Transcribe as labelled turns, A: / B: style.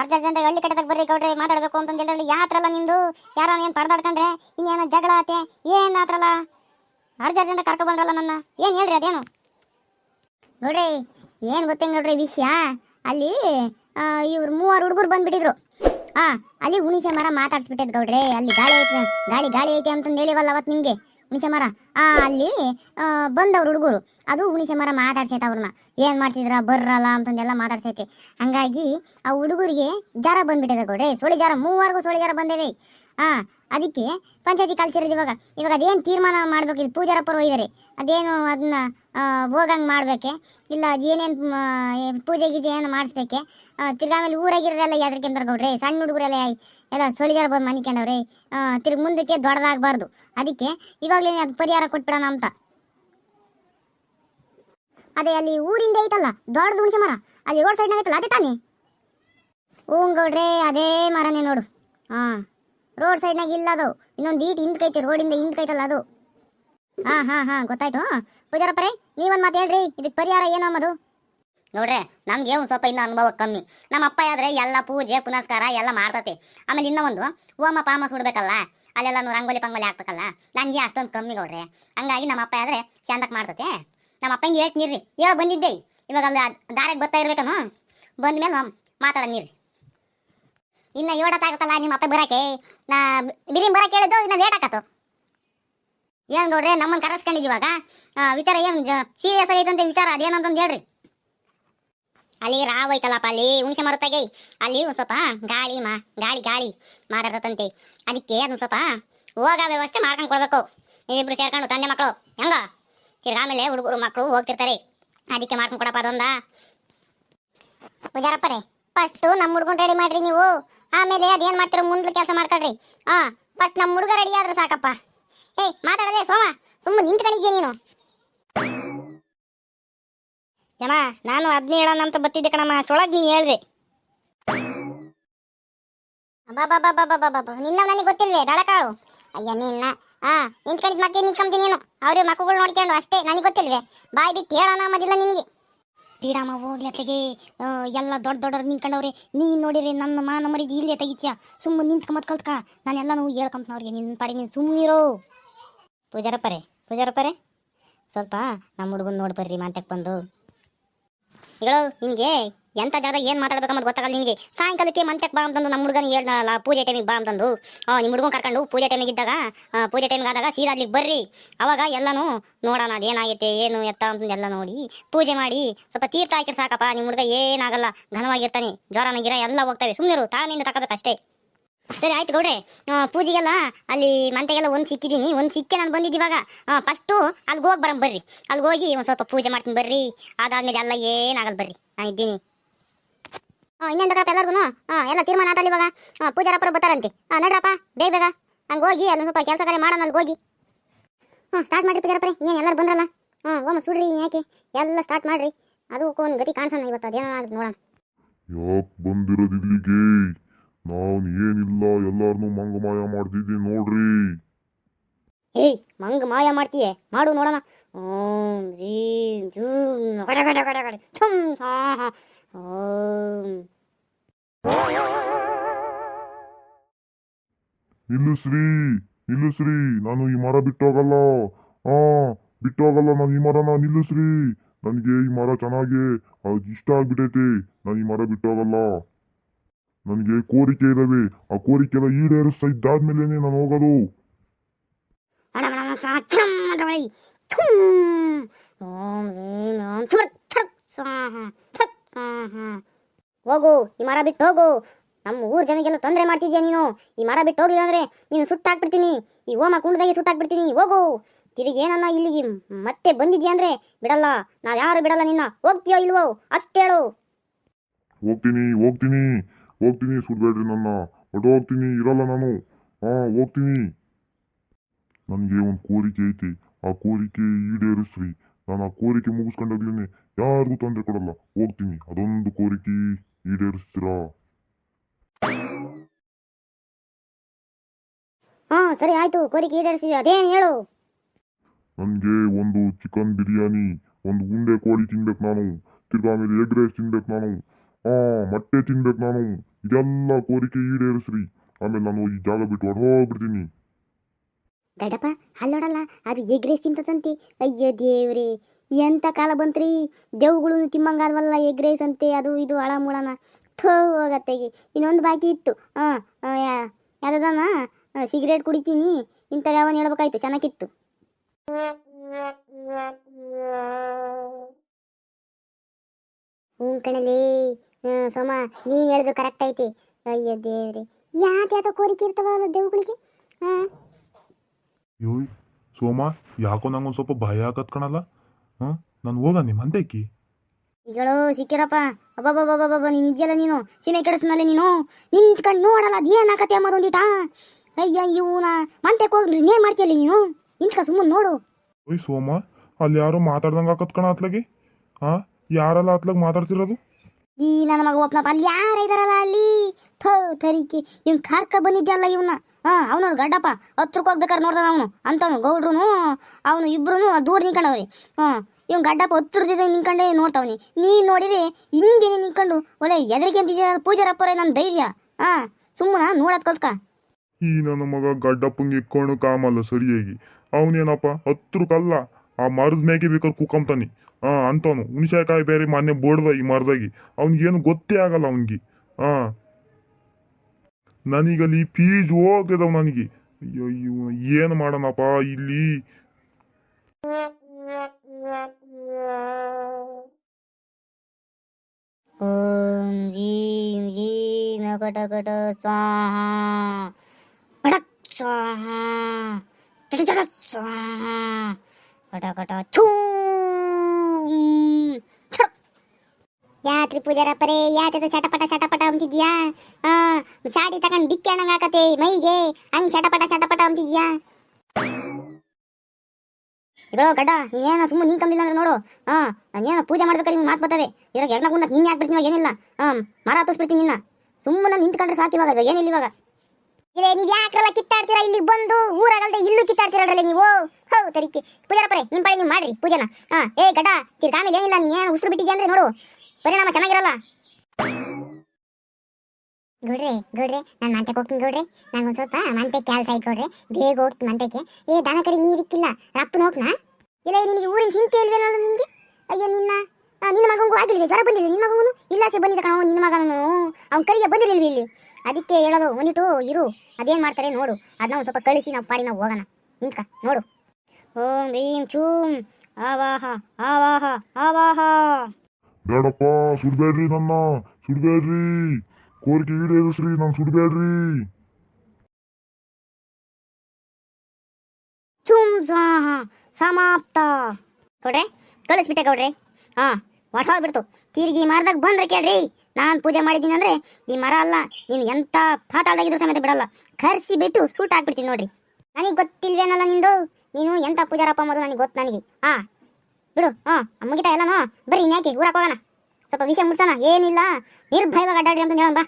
A: ಅರ್ಜ urgent ಹಳ್ಳಿ ಕಡೆದಾಗ ಬರ್ರಿ ಗೌಡ್ರಿ, ಮಾತಾಡ್ಬೇಕು ಅಂತ ಹೇಳಿದ್ರೆ ಯಾತ್ರಲ್ಲ ನಿಂದು? ಯಾರ ಏನು ಪರದಾಡ್ಕೊಂಡ್ರೆ? ಇನ್ನೇನೋ ಜಗಳ ಆತೆ? ಏನು ಆತ್ರಲ್ಲ? ಅರ್ಜ ಅರ್ಜೆಂಟ್ ಕರ್ಕೊ ಬಂದ್ರಲ್ಲ ನನ್ನ. ಏನು ಹೇಳ್ರಿ ಅದೇನು? ನೋಡ್ರಿ, ಏನು ಗೊತ್ತೇನು ನೋಡ್ರಿ ವಿಷಯ? ಅಲ್ಲಿ ಇವ್ರು ಮೂವರು ಹುಡುಗರು ಬಂದ್ಬಿಟ್ಟಿದ್ರು. ಹಾ ಅಲ್ಲಿ ಹುಣಿಸೆ ಮರ ಮಾತಾಡ್ಸ್ಬಿಟ್ಟೈತೆ ಗೌಡ್ರೆ. ಅಲ್ಲಿ ಗಾಳಿ ಐತೆ, ಗಾಳಿ ಗಾಳಿ ಐತೆ ಅಂತಂದು ಹೇಳಿವಲ್ಲ ಅವತ್ತು ನಿಮಗೆ. ಹುಣಿಸೆ ಮರ ಆ, ಅಲ್ಲಿ ಬಂದವ್ರು ಹುಡುಗರು. ಅದು ಹುಣಿಸೆ ಮರ ಮಾತಾಡ್ಸೈತೆ ಅವ್ರನ್ನ. ಏನು ಮಾಡ್ತಿದ್ರ? ಬರ್ರಲ್ಲ ಅಂತಂದೆಲ್ಲ ಮಾತಾಡ್ಸೈತೆ. ಹಂಗಾಗಿ ಆ ಹುಡುಗರಿಗೆ ಜ್ವರ ಬಂದ್ಬಿಟ್ಟಿದೆ ಗೌಡ್ರೆ. ಸೋಳಿ ಜ್ವರ, ಮೂವರೆಗೂ ಸೋಳಿ ಜ್ವರ ಬಂದೇವೆ. ಹಾ ಅದಕ್ಕೆ ಪಂಚಾಯತಿ ಕಲ್ಸಿರೋದು ಇವಾಗ. ಇವಾಗ ಅದೇನು ತೀರ್ಮಾನ ಮಾಡ್ಬೇಕು? ಇಲ್ಲಿ ಪೂಜಾರಪ್ಪರು ಹೋಗಿದ್ದಾರೆ ಅದೇನು ಅದನ್ನ ಹೋಗಂಗೆ ಮಾಡ್ಬೇಕೆ? ಇಲ್ಲ ಅದೇನೇನು ಪೂಜೆ ಗೀಜೆ ಏನು ಮಾಡಿಸ್ಬೇಕೆ? ತಿರ್ಗಿ ಆಮೇಲೆ ಊರಾಗಿರೋರೆಲ್ಲ ಎದ್ರಕೆಂದ್ರೆ ಗೌಡ್ರೆ? ಸಣ್ಣ ಹುಡುಗರೆಲ್ಲ ಎಲ್ಲ ಸೊಳಿಗಾರ ಮನಿಕೊಂಡವ್ರಿ? ತಿರ್ಗಿ ಮುಂದಕ್ಕೆ ದೊಡ್ಡದಾಗಬಾರ್ದು. ಅದಕ್ಕೆ ಇವಾಗಲೇ ಅದು ಪರಿಹಾರ ಕೊಟ್ಬಿಡೋಣ ಅಂತ. ಅದೇ ಅಲ್ಲಿ ಊರಿಂದ ಐತಲ್ಲ, ದೊಡ್ಡದು ಹುಣಸೆ ಮರ. ಅಲ್ಲಿ ರೋಡ್ ಸೈಡ್ನಾಗ ಐತಲ್ಲ, ಅದೇ ತಾನೇ? ಹ್ಞೂ ಗೌಡ್ರೆ, ಅದೇ ಮರನೇ ನೋಡು. ಹಾಂ. ರೋಡ್ ಸೈಡ್ನಾಗ ಇಲ್ಲ ಅದು. ಇನ್ನೊಂದು ಈಟ್ ಹಿಂದ್ಕೈತಿ ರೋಡಿಂದ ಹಿಂದ್ಕೈತಲ್ಲ ಅದು. ಹಾ ಹಾ ಹಾ, ಗೊತ್ತಾಯ್ತು ಪೂಜಾರಪ್ಪರೇ ನೀವೊಂದು ಮಾತು ಹೇಳ್ರಿ ಇದಕ್ಕೆ ಪರಿಹಾರ ಏನು ಅಮ್ಮದು ನೋಡ್ರೆ, ನಮ್ಗೆ ಒಂದು ಸ್ವಲ್ಪ ಇನ್ನೂ ಅನುಭವ ಕಮ್ಮಿ. ನಮ್ಮ ಅಪ್ಪ ಆದ್ರೆ ಎಲ್ಲ ಪೂಜೆ, ಪುನಸ್ಕಾರ ಎಲ್ಲ ಮಾಡ್ತತೆ. ಆಮೇಲೆ ಇನ್ನೂ ಒಂದು, ಓಮ ಪಾಮ ಸುಡ್ಬೇಕಲ್ಲ ಅಲ್ಲೆಲ್ಲ ರಂಗೋಲಿ ಪಂಗೋಲಿ ಹಾಕ್ಬೇಕಲ್ಲ, ನಂಗೆ ಅಷ್ಟೊಂದು ಕಮ್ಮಿ ಗೌಡ್ರೆ ಹಂಗಾಗಿ ನಮ್ಮ ಅಪ್ಪ ಆದ್ರೆ ಚಂದಕ್ಕೆ ಮಾಡ್ತತೆ. ನಮ್ಮ ಅಪ್ಪಂಗೆ ಹೇಳ್ತೀನಿರ್ರಿ ಹೇಳ ಬಂದಿದ್ದೆ. ಇವಾಗ ಅಲ್ಲಿ ದಾರಿಗೆ ಬರ್ತಾ ಇರ್ಬೇಕನು? ಬಂದ ಮೇಲೆ ಮಾತಾಡೋನಿರ್ರಿ ಇನ್ನು ಏಳತ್ತಾಗತ್ತಲ್ಲ ನಿಮ್ಮ ಅಪ್ಪ ಬರಕ್ಕೆ ನಾ ಬಿರಿನ್ ಬರಕ್ಕೆ ಹೇಳಿದ್ದು, ಇನ್ನ ಲೇಟ್ ಆಕತ್ತು. ಏನು ಗೌಡ್ರೆ ನಮ್ಮನ್ನು ಕರೆಸ್ಕೊಂಡಿದ್ದೀವಾಗ ವಿಚಾರ ಏನು ಸೀರಿಯಸ್ ಆಗೈತಂತೆ ವಿಚಾರ ಅದೇನಂತಂದು ಹೇಳ್ರಿ. ಅಲ್ಲಿ ರಾವ್ ಐತಲ್ಲಪ್ಪ, ಅಲ್ಲಿ ಹುಣಸೆ ಮರತ್ತಾಗೆ. ಅಲ್ಲಿ ಒಂದು ಸ್ವಲ್ಪ, ಗಾಳಿ ಮಾ, ಗಾಳಿ ಗಾಳಿ ಮಾತಾಡ್ತಂತೆ ಅದಕ್ಕೆ ಅದೊಂದು ಸ್ವಲ್ಪ ಹೋಗ ವ್ಯವಸ್ಥೆ ಮಾಡ್ಕೊಂಡು ಕೊಡ್ಬೇಕು. ನೀವಿಬ್ರು ಸೇರ್ಕೊಂಡು ತಂದೆ ಮಕ್ಕಳು ಹೆಂಗ? ತಿರ್ಗಾ ಆಮೇಲೆ ಹುಡುಗರು ಮಕ್ಕಳು ಹೋಗ್ತಿರ್ತಾರೆ. ಅದಕ್ಕೆ ಮಾಡ್ಕೊಂಡು ಕೊಡಪ್ಪ ಅದೊಂದ. ಪೂಜಾರಪ್ಪರೇ ಫಸ್ಟು ನಮ್ಮ ಹುಡ್ಕೊಂಡು ರೆಡಿ ಮಾಡ್ರಿ ನೀವು. ಆಮೇಲೆ ಅದೇನ್ ಮಾಡ್ತಾರ ಮುಂದೆ ಕೆಲಸ ಮಾಡ್ಕೊಳ್ರಿ. ಹಾ ಫಸ್ಟ್ ನಮ್ಮ ಹುಡುಗ ರೆಡಿ ಆದ್ರೆ ಸಾಕಪ್ಪ. ಏಯ್, ಮಾತಾಡದೆ, ಸೋಮ ಸುಮ್ಮನೆ ನಿಂತ್ಕೊಂಡಿದ್ಯಾ ನೀನು? ಜಮ ನಾನು ಅದನ್ನೇ ಹೇಳೋಣ ಅಂತ ಬತ್ತಿದ್ದೆ ಕಣಮ್ಮ, ಅಷ್ಟೊಳಗೆ ನೀನು ಹೇಳ್ದೆ. ನಿನ್ನ ನನಗೆ ಗೊತ್ತಿಲ್ವೇ ಬೆಳಕಾಳು ಅಯ್ಯ, ನಿನ್ನ. ಹಾ ನಿಂತ್ಕೊಂಡಿದ್ ಮತ್ತೆ ನಿಂತ್ಕೊಂತೀನಿ ನೀನು. ಅವ್ರ ಮಕ್ಕಳು ನೋಡ್ಕೊಂಡು ಅಷ್ಟೇ, ನನಗೆ ಗೊತ್ತಿಲ್ವೇ? ಬಾಯ್ ಬಿಟ್ಟು ಹೇಳೋಣ ಅನ್ನೋದಿಲ್ಲ ನಿನಗೆ. ಬೀಡಮ್ಮ ಹೋಗ್ಲಿ ಎಲ್ಲ ದೊಡ್ಡ ದೊಡ್ಡವ್ರು ನಿಂತ್ಕೊಂಡವ್ರೆ ನೀನು ನೋಡಿರಿ ನನ್ನ ಮಾನ ಮರಿಗೆ ಇಲ್ಲೇ ತೆಗಿತೀಯ? ಸುಮ್ಮನೆ ನಿಂತ್ಕೊಂಬತ್ ಕಲ್ತ್ಕ. ನಾನೆಲ್ಲನೂ ಹೇಳ್ಕೊಂತನವ್ರಿಗೆ ನಿನ್ನ ಪಾಡಿ ನೀನು ಸುಮ್ಮನಿರೋ ಪೂಜಾರಪ್ಪರೇ ಪೂಜಾರಪ್ಪರೇ. ಸ್ವಲ್ಪ ನಮ್ಮ ಹುಡುಗನ ನೋಡಿ ಬರ್ರಿ ಮಾತಕ್ಕೆ ಬಂದು. ಹೇಳೋ ನಿನಗೆ. ಎಂಥ ಜಾಗ ಏನು ಮಾತಾಡ್ಬೇಕಂತ ಗೊತ್ತಾಗಲ್ಲ ನಿನಗೆ ಸಾಯಂಕಾಲಕ್ಕೆ ಮಂತ್ಯಕ್ಕೆ ಬಾ ಅಂತಂದು ನಮ್ಮ ಹುಡುಗನ ಹೇಳ್ದಲ್ಲ ಪೂಜೆ ಟೈಮಿಗೆ ಬಾ ಅಂತಂದು. ನಿಮ್ಮ ಹುಡುಗನ ಕರ್ಕೊಂಡು ಪೂಜೆ ಟೈಮಿಗೆ ಇದ್ದಾಗ ಪೂಜೆ ಟೈಮ್ಗೆ ಆದಾಗ ಸೀದಾ ಅಲ್ಲಿಗೆ ಬರ್ರಿ. ಅವಾಗ ಎಲ್ಲನೂ ನೋಡೋಣ ಅದೇನಾಗೈತೆ ಏನು ಎತ್ತ ಅಂತಂದು ಎಲ್ಲ ನೋಡಿ, ಪೂಜೆ ಮಾಡಿ ಸ್ವಲ್ಪ ತೀರ್ಥ ಹಾಕಿರ್ ಸಾಕಪ್ಪ ನಿಮ್ಮ ಹುಡುಗ ಏನಾಗಲ್ಲ, ಘನವಾಗಿರ್ತಾನೆ, ಜ್ವರನ ಗಿರ ಎಲ್ಲ ಹೋಗ್ತವೆ ಸುಮ್ಮನಿರು ತಾಳ್ಮೆಯಿಂದ ತಗೋಬೇಕಷ್ಟೇ ಸರಿ, ಆಯ್ತು ಗೌಡ್ರೆ ಪೂಜೆಗೆಲ್ಲ ಅಲ್ಲಿ ಮಂತೆಗೆಲ್ಲ ಒಂದು ಸಿಕ್ಕಿದ್ದೀನಿ, ಒಂದು ಸಿಕ್ಕೆ ನಾನು ಬಂದಿದ್ದು ಇವಾಗ. ಫಸ್ಟು ಅಲ್ಲಿಗೆ ಹೋಗಿ ಬರಂ, ಬರ್ರಿ. ಅಲ್ಲಿಗೆ ಹೋಗಿ ಒಂದು ಸ್ವಲ್ಪ ಪೂಜೆ ಮಾಡ್ತೀನಿ, ಬರ್ರಿ. ಅದಾದ್ಮೇಲೆ ಎಲ್ಲ ಏನಾಗಲ್ಲ, ಬರ್ರಿ. ನಾನು ಇದ್ದೀನಿ. ಇನ್ನೇನು ಬೇಕಪ್ಪ ಎಲ್ಲರಿಗೂ ಹಾಂ ಎಲ್ಲ ತೀರ್ಮಾನ ಆತಲ್ಲ ಇವಾಗ. ಪೂಜಾರಪ್ಪರು ಬರ್ತಾರಂತೆ. ಹಾಂ ನಡ್ರಪ್ಪ ಬೇಗ ಬೇಗ. ಹಂಗೆ ಹೋಗಿ ಅದನ್ನ ಸ್ವಲ್ಪ ಕೆಲಸ ಕಾರ್ಯ ಮಾಡೋಣ ಅಲ್ಲಿ ಹೋಗಿ. ಹ್ಞೂ ಸ್ಟಾರ್ಟ್ ಮಾಡಿರಿ ಪೂಜಾರಪ್ಪ ಇನ್ನೇನು ಎಲ್ಲರೂ ಬಂದ್ರಲ್ಲ? ಹ್ಞೂ ಓಮ ಸುಡ್ರಿ ಯಾಕೆ? ಎಲ್ಲ ಸ್ಟಾರ್ಟ್ ಮಾಡಿರಿ. ಅದು ಒಂದು ಗತಿ ಕಾಣಿಸೋಣ ಇವತ್ತು ಅದೇನೋ ಆಗುತ್ತೆ ನೋಡೋಣ.
B: ಯಾಕೆ ಬಂದಿರೋದು ಇಲ್ಲಿಗೆ? ನಾನು ಏನಿಲ್ಲ ಎಲ್ಲಾರನ್ನೂ ಮಂಗಮಾಯ ಮಾಡ್ತಿದ್ದೀನಿ ನೋಡ್ರಿ.
A: ಏಯ್ ಮಂಗ ಮಾಯ ಮಾಡ್ತೀಯೇ? ಮಾಡು ನೋಡೋಣ. ಓಂ ರೀಂ ಜೂಂ ಗಡ ಗಡ ಗಡ ಗಡ ಛುಂ ಸಾಹ ಓಂ
B: ಇಲ್ಲು ಶ್ರೀ ನಾನು ಈ ಮರ ಬಿಟ್ಟೋಗಲ್ಲ. ಹಾ ಬಿಟ್ಟೋಗಲ್ಲ ನಾನು ಈ ಮರನ ಶ್ರೀ. ನನಗೆ ಈ ಮರ ಚೆನ್ನಾಗಿ ಇಷ್ಟ ಆಗ್ಬಿಟ್ಟೈತೆ ನಾನು ಈ ಮರ ಬಿಟ್ಟೋಗಲ್ಲ. ನನಗೆ ಕೋರಿಕೆ ಇದಾವೆ. ಆ ಕೋರಿಕೆ ಎಲ್ಲ ಈಡೇರಿಸ್ತಾ ಇದ್ದಾದ್ಮೇಲೆ ನಾನು ಹೋಗೋದು.
A: ಛುಂ ಓಂ ರೀಂ ಓಂ ಛುರ್ ಸ್ವಾಹ ಛಕ್ ಸ್ವಾಹ ಹೋಗು, ಈ ಮರ ಬಿಟ್ಟು ಹೋಗು. ನಮ್ಮ ಊರ್ ಜನಗೆಲ್ಲ ತೊಂದರೆ ಮಾಡ್ತಿದ್ಯಾ ನೀನು? ಈ ಮರ ಬಿಟ್ಟು ಹೋಗಿಲ್ಲ ಅಂದ್ರೆ ನೀನು ಸುಟ್ಟಾಕ್ಬಿಡ್ತೀನಿ. ಈ ಹೋಮ ಕುಂಡದಾಗೆ ಸುಟ್ಟಾಕ್ಬಿಡ್ತೀನಿ. ಹೋಗು. ತಿರುಗಿ ಏನನ್ನ ಇಲ್ಲಿಗೆ ಮತ್ತೆ ಬಂದಿದ್ಯಾ ಅಂದ್ರೆ ಬಿಡಲ್ಲ. ನಾವ್ ಯಾರು ಬಿಡಲ್ಲ ನಿನ್ನ. ಹೋಗ್ತೀಯೋ ಇಲ್ವೋ? ಅಷ್ಟೇಳು
B: ಹೋಗ್ತೀನಿ ಹೋಗ್ತೀನಿ. ಹೋಗ್ತೀನಿ, ಸುಡ್ಬೇಡ್ರಿ ನನ್ನ. ಒಟ್ಟು ಹೋಗ್ತೀನಿ, ಇರಲ್ಲ ನಾನು. ಹಾ, ಹೋಗ್ತೀನಿ. ನನಗೆ ಒಂದು ಕೋರಿಕೆ ಐತಿ. ಆ ಕೋರಿಕೆ ಈಡೇರಿಸ್ರಿ. ನಾನು ಆ ಕೋರಿಕೆ ಮುಗಿಸ್ಕೊಂಡಾಗ್ಲೇ ಯಾರಿಗೂ ತೊಂದರೆ ಕೊಡಲ್ಲ. ಹೋಗ್ತೀನಿ. ಅದೊಂದು ಕೋರಿಕೆ ಈಡೇರಿಸ್ತೀರಾ?
A: ಹಾ ಸರಿ ಆಯ್ತು. ಕೋರಿಕೆ ಈಡೇರಿಸಿ. ಅದೇನು ಹೇಳು?
B: ನನಗೆ ಒಂದು ಚಿಕನ್ ಬಿರಿಯಾನಿ ಒಂದು ಉಂಡೆ ಕೋಳಿ ತಿನ್ಬೇಕು ನಾನು. ತಿರ್ಗಾ ಆಮೇಲೆ ಎಗ್ ರೈಸ್ ತಿನ್ಬೇಕು ನಾನು. ಆ ಮೊಟ್ಟೆ ತಿನ್ಬೇಕು ನಾನು. ಇದೆಲ್ಲ ಕೋರಿಕೆ ಈಡೇರಿಸ್ರಿ. ಆಮೇಲೆ ನಾನು ಈ ಜಾಗ ಬಿಟ್ಟು
A: ಗಡಪ ಅಲ್ಲೋಡಲ್ಲ ಅದು ಎಗ್ ರೈಸ್ ತಿಂತದಂತೆ ಅಯ್ಯೋ ದೇವ್ರಿ, ಎಂತ ಕಾಲ ಬಂತ್ರಿ? ದೇವ್ಗಳು ತಿಮ್ಮಂಗಾದವಲ್ಲ ಎಗ್ ರೈಸ್ ಅಂತೆ ಅದು ಇದು ಹಳ ಮುಳನ ಥೋ ಹೋಗತ್ತೆಗೆ ಇನ್ನೊಂದು ಬಾಕಿ ಇತ್ತು. ಹಾಂ ಯಾರದಾನ? ಸಿಗರೇಟ್ ಕುಡಿತೀನಿ. ಇಂಥ ಯಾವನ್ ಹೇಳ್ಬೇಕಾಯ್ತು? ಚೆನ್ನಾಗಿತ್ತು. ಹ್ಞೂ ಕಣಲೇ. ಸೋಮ, ನೀನು ಹೇಳ್ದು ಕರೆಕ್ಟ್ ಐತಿ. ಅಯ್ಯೋ ದೇವ್ರಿ ಯಾಕೆ ಯಾವ್ದೋ ಕೋರಿಕೆ ಇರ್ತಾವಲ್ಲ ದೇವ್ಗಳಿಗೆ ಹಾಂ
B: ಯೋಯ್ ಸೋಮ ಯಾಕೋ ನಂಗೊಂದು ಸ್ವಲ್ಪ ಭಯ ಆಗತ್ ಕಣಲ್ಲ? ಹ್ಞೂ ನಾನು ಹೋಗ ನಿಮ್ಮ ಮಂದೈಕಿ
A: ಈಗಳು ಸಿಕ್ಕಿರಪ್ಪ. ಅಬ್ಬಬ್ಬಬ್ಬಬ್ಬ ನೀನು ಇದೆಯಲ್ಲ ನೀನು? ಸೀಮೆ ಕೆಡಿಸ್ನಲ್ಲ ನೀನು? ನಿಂತ್ಕೊಂಡು ನೋಡಲ್ಲ ಅದೇನಾಕತ್ತೆ ಅನ್ನೋದೊಂದಿಟ? ಅಯ್ಯ ಇವನ ಮಂತೆ ಹೋಗ್ಲಿ ನೇ ಮಾಡ್ತೀಯಲ್ಲ ನೀನು? ನಿಂತ್ಕ ಸುಮ್ಮನೆ ನೋಡು.
B: ಓಯ್ ಸೋಮ ಅಲ್ಲಿ ಯಾರೋ ಮಾತಾಡ್ದಂಗೆ ಆಕತ್ ಕಣ ಆ ಹಾಂ? ಯಾರಲ್ಲ ಅತ್ಲಾಗ ಮಾತಾಡ್ತಿರೋದು?
A: ಈ ನನ್ನ ಮಗ ಒಪ್ನಪ್ಪ ಅಲ್ಲಿ ಯಾರ ಇದಾರಲ್ಲ ಅಲ್ಲಿ? ಥೋ ತರಿಕೆ ಇವ್ನು ಕಾರ್ಕ ಬಂದಿದ್ಯಲ್ಲ ಇವನ್ನ ಹಾಂ, ಅವನು ಗಡ್ಡಪ್ಪ. ರೂಪಾಯಿ ಬೇಕಾದ್ರೆ ನೋಡ್ತಾನ ಅವನು. ಅಂತವನು ಗೌಡ್ರು ಅವನು ಇಬ್ರು ದೂರ ನಿಂಕೊಂಡವ್ರಿ ಹಾ, ಇವ್ನು ಗಡ್ಡಪ್ಪ ಹತ್ರದಿಂದ ನಿಂಕೊಂಡೇ ನೋಡ್ತಾವನಿ. ನೀನು ನೋಡಿರಿ ಹಿಂಗೆ ನಿಂತ್ಕೊಂಡು ಒಳ್ಳೆ ಎದರಿಕೆ ಅಂತಿದ್ಯಾ ಪೂಜಾರಪ್ಪರೇ ನನ್ನ ಧೈರ್ಯ. ಹಾ ಸುಮ್ಮನ ನೋಡತ್ ಕಲ್ತ್ಕ.
B: ಈ ನನ್ನ ಮಗ ಗಡ್ಡಪ್ಪಂಗೆ ಇಕ್ಕೊಂಡು ಕಾಮಲ್ಲ ಸರಿಯಾಗಿ. ಅವನೇನಪ್ಪ ಕಲ್ಲ ಆ ಮರದ ಮ್ಯಾಗೆ ಬೇಕಾದ್ರೆ ಕುಕ್ಕಂತಾನೆ ಹಾ, ಅಂತವನು. ಹುಣಸೆಕಾಯಿ ಬೇರೆ ಮಾನ್ಯ ಬೋಡ್ದ ಈ ಮರದಾಗಿ. ಅವ್ನಿಗೇನು ಗೊತ್ತೇ ಆಗಲ್ಲ ಅವನಿಗೆ. ಹಾ. ನನಗಲ್ಲಿ ಫೀಸ್ ಹೋಗ್ತಿದವ್ ನನಗೆ. ಅಯ್ಯೋ, ಇವ್ನು ಏನು ಮಾಡೋಣಪ್ಪ ಇಲ್ಲಿ?
A: ಓಂ ಜೀಂ ಜೀಂ ನಕಟ ಕಟ ಸ್ವಾಹ. ಪಟಕ್ ಸ್ವಾಹ. ಚಟ ಚಟ ಸ್ವಾಹ. ಕಟ ಕಟ ಛೂ. ಯಾತ್ರಿ ಪೂಜಾರಪ್ಪರೇ ಯಾತದ ಚಟಪಟ ಚಟಪಟ ಅಂತಿದ್ಯಾ ಆ, ಸಾಡಿ ತಗೊಂಡು ಡಿಕ್ಕಿ ಅನ್ನಂಗ್ ಹಾಕತೆ ಮೈಗೆ, ಹಂಗ್ ಚಟಪಟ ಚಟಪಟ ಅಂತಿದ್ಯಾ ಇರೋ ಗಡ್ಡ, ನೀನೇನ ಸುಮ್ಮನೆ ನಿನ್ ಕಂಬಿಲ್ಲ ಅಂದ್ರೆ ನೋಡು. ಹಾ ನಾನೇನ ಪೂಜೆ ಮಾಡ್ಬೇಕಾದ್ರೆ ಹಿಂಗೆ ಮಾತು ಬರ್ತವೆ. ಇವಾಗ ಎಗ್ನ ಗುಂಡ ನಿನ್ನೆ ಹಾಕ್ಬಿಡ್ತೀನಿ ಇವಾಗ ಏನಿಲ್ಲ. ಹಾಂ ಮರ ಹತ್ತಿಸ್ಬಿಡ್ತೀನಿ ನಿನ್ನ. ಸುಮ್ಮನೆ ನಿಂತ್ಕೊಂಡ್ರೆ ಸಾಕು ಇವಾಗ ಏನಿಲ್ಲ ಇವಾಗ. ಇಲ್ಲೇ ನೀವು ಯಾಕ್ರಲ್ಲ ಕಿತ್ತಾಡ್ತೀರಾ? ಇಲ್ಲಿ ಬಂದು ಊರಾಗಲ್ದೆ ಇಲ್ಲೂ ಕಿತ್ತಾಡ್ತೀರಲ್ಲ ನೀವು? ಹೌದು ತರಿಕೆ ಪೂಜಾರಪ್ಪರೇ ನಿಮ್ಮ ಪಾಡಿ ನೀವು ಮಾಡ್ರಿ ಪೂಜೆನ. ಹಾ ಏ ಗಡ ತಿರ್ಗಾಮೇಲೆ ಏನಿಲ್ಲ, ನೀನು ಏನು ಉಸಿರು ಬಿಟ್ಟಿದ್ಯಾ ಅಂದ್ರೆ ನೋಡು. ಪರಿಣಾಮ ಚೆನ್ನಾಗಿರಲ್ಲ? ಗುಡ್ರಿ ಗುಡ್ರಿ, ನಾನು ಮಂತೆ ಹೋಗ್ತೀನಿ ಗೌಡ್ರಿ. ಒಂದು ಸ್ವಲ್ಪ ಮಂತೆ ಕೆಲಸ ಆಯ್ತು ಬೇಗ ಹೋಗ್ತೀನಿ ಮಂಟೆಗೆ ಏ, ದನ ಕರಿ ನೀರಿಕ್ಕಿಲ್ಲ ಅಪ್ಪನ ಹೋಗ್ನಾ? ಇಲ್ಲ ನಿನಗೆ ಊರಿನ ಚಿಂತೆ ಇಲ್ವೇನಲ್ಲ ನಿಮಗೆ ಅಯ್ಯೋ, ನಿನ್ನ. ನಿನ್ನ ಮಗಂಗೂ ಆಗಿಲ್ವೇ? ಜ್ವರ ಬಂದಿಲ್ಲ ನಿನ್ನ ಮಗನು ಇಲ್ಲ ಸರ್ ಬಂದಿದ್ದ ಕಣ, ನಿನ್ನ ಮಗನು ಅವ್ನ ಕೈಗೆ ಬಂದಿರಲಿಲ್ವ ಇಲ್ಲಿ? ಅದಕ್ಕೆ ಹೇಳೋದು ಒಂದಿಟ್ಟು ಇರು. ಅದೇನು ಮಾಡ್ತಾರೆ ನೋಡು. ಅದನ್ನ ಒಂದು ಸ್ವಲ್ಪ ಕಳಿಸಿ, ನಾವು ಪಾಡಿ, ನಾವು ಹೋಗೋಣ. ನಿಂತ್ಕ, ನೋಡು. ಓಂ ಭೀಂ ಚೂಂ ಆವಾಹ ಆವಾಹ ಆವಾಹ.
B: ಬೇಡಪ್ಪ ಸುಡ್ಬೇಡ್ರಿ ನನ್ನ, ಸುಡ್ಬೇಡ್ರಿ. ಕೋರಿಕೆ ಈಡೇರಿಸ್ರಿ ನಾನು ಸುಡ್ಬೇಡ್ರಿ.
A: ಸಮಾಪ್ತ. ಗೌಡ್ರೆ, ಕಳಿಸ್ಬಿಟ್ಟೆ ಗೌಡ್ರೆ. ಹಾ ಒಟ್ಟು ಹೋಗ್ಬಿಡ್ತು ತಿರ್ಗಿ ಮರದಾಗ ಬಂದ್ರೆ ಕೇಳ್ರಿ. ನಾನು ಪೂಜೆ ಮಾಡಿದ್ದೀನಿ ಅಂದ್ರೆ ಈ ಮರ ಅಲ್ಲ, ನೀನು ಎಂತ ಪಾತಾಳದಾಗಿದ್ರು ಸಮೇತ ಬಿಡಲ್ಲ. ಕರ್ಸಿ ಬಿಟ್ಟು ಸೂಟ್ ಹಾಕ್ಬಿಡ್ತೀನಿ ನೋಡ್ರಿ. ನನಗೆ ಗೊತ್ತಿಲ್ವೇನಲ್ಲ ನಿಂದು? ನೀನು ಎಂತ ಪೂಜಾರಪ್ಪ ಅನ್ನೋದು ನನಗೆ ಗೊತ್ತು ನನಗೆ. ಹಾ ಬಿಡು ಹಾ ಮುಗಿತಾ ಎಲ್ಲನೂ ಬರ್ರಿ ಇನ್ಯಾಕೆ ಊರಕ್ಕೆ ಹೋಗೋಣ? ಸ್ವಲ್ಪ ವಿಷಯ ಮುಡ್ಸೋಣ ಏನಿಲ್ಲ, ನಿರ್ಭಯವಾಗಿ ಅಡ್ಡಾಡಿ ಅಂತ ಹೇಳೋಣ ಬಾ.